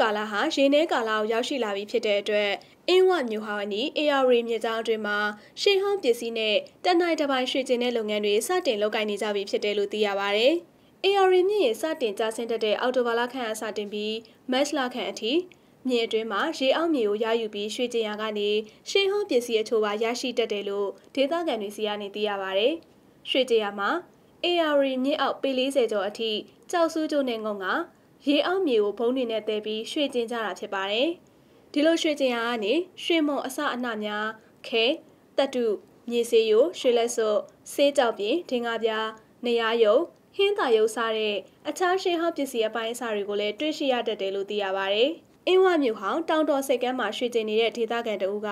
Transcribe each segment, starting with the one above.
ကာလဟာရေနှဲကာလကိုရောက်ရှိလာပြီဖြစ်တဲ့အတွက်အင်းဝမြို့ဟောင်းအနီး AR မြေကြောင်းအတွင်းမှာရှေးဟောင်းပစ္စည်းနဲ့တနိုင်တပိုင်းရွှေကျင်တဲ့လုပ်ငန်းတွေစတင်လုပ်ကိုင်နေကြပြီဖြစ်တယ်လို့သိရပါဗျ။ AR မြင့်ရဲ့စတင်ကြဆင်းတတ်တဲ့အော်တိုဘာလခန့်အစတင်ပြီးမတ်လခန့်အထိမြေအတွင်းမှာရေအောက်မြေကိုရယူပြီးရွှေကျင်ရကနေရှေးဟောင်းပစ္စည်းအချို့ပါရရှိတတ်တယ်လို့ဒေသခံတွေစီကနေသိရပါဗျ။ရွှေကျင်ရမှာ AR မြင့်အောက်ပေ40ကျော်အထိကြောက်ဆူးကျိုးနဲ့ငုံက ရေအောက်မြေကိုဘုံနေနဲ့တဲပြီးရွှေကျင်ကြတာဖြစ်ပါတယ်။ဒီလိုရွှေကျင်ရကနေရွှေမုံအစအနှများခဲတတုမြေစေးရိုရွှေလက်စွပ်ဆေးကြောက်ပြင်ဒင်္ဂါပြားနေရယုံဟင်းသာရုပ်စားတဲ့အခြားရှေးဟောင်းပစ္စည်းအပိုင်းအစတွေကိုလည်းတွေ့ရှိရတတ်တယ်လို့သိရပါဗျ။အင်းဝမြို့ဟောင်းတောင်တော်စိတ်ကမ်းမှာရွှေကျင်နေတဲ့ဒေသခံတဦးက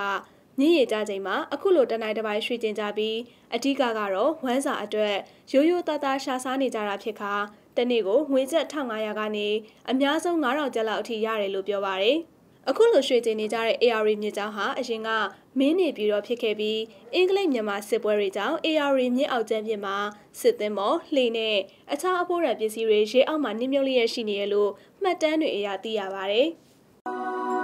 မြင့်ရကြချိန်မှာအခုလိုတနိုင်တစ်ပိုင်းရွှေကျင်ကြပြီးအဓိကကတော့ဝမ်းစာအတွက်ရိုးရိုးသားသားရှာစားနေကြတာဖြစ်ခါတနေ့ကိုငွေကျပ်1500ကနေအများဆုံး9000ကျပ်လောက်အထိရတယ်လို့ပြောပါရယ်အခုလိုရွှေကျင်နေကြတဲ့ AR မြစ်ကြောင်းဟာအရင်ကမင်းနေပြီးတော့ဖြစ်ခဲ့ပြီးအင်္ဂလိပ်မြန်မာစစ်ပွဲတွေကြောင့် AR မြစ်အောက်ကျန်းပြစ်မှာစစ်သင်းမော်လှေနဲ့အခြားအဖို့ရပစ္စည်းတွေရေအောက်မှာနှိမ့်မြုပ်လျက်ရှိနေရလို့မှတ်တမ်းတွေအရသိရပါဗျ။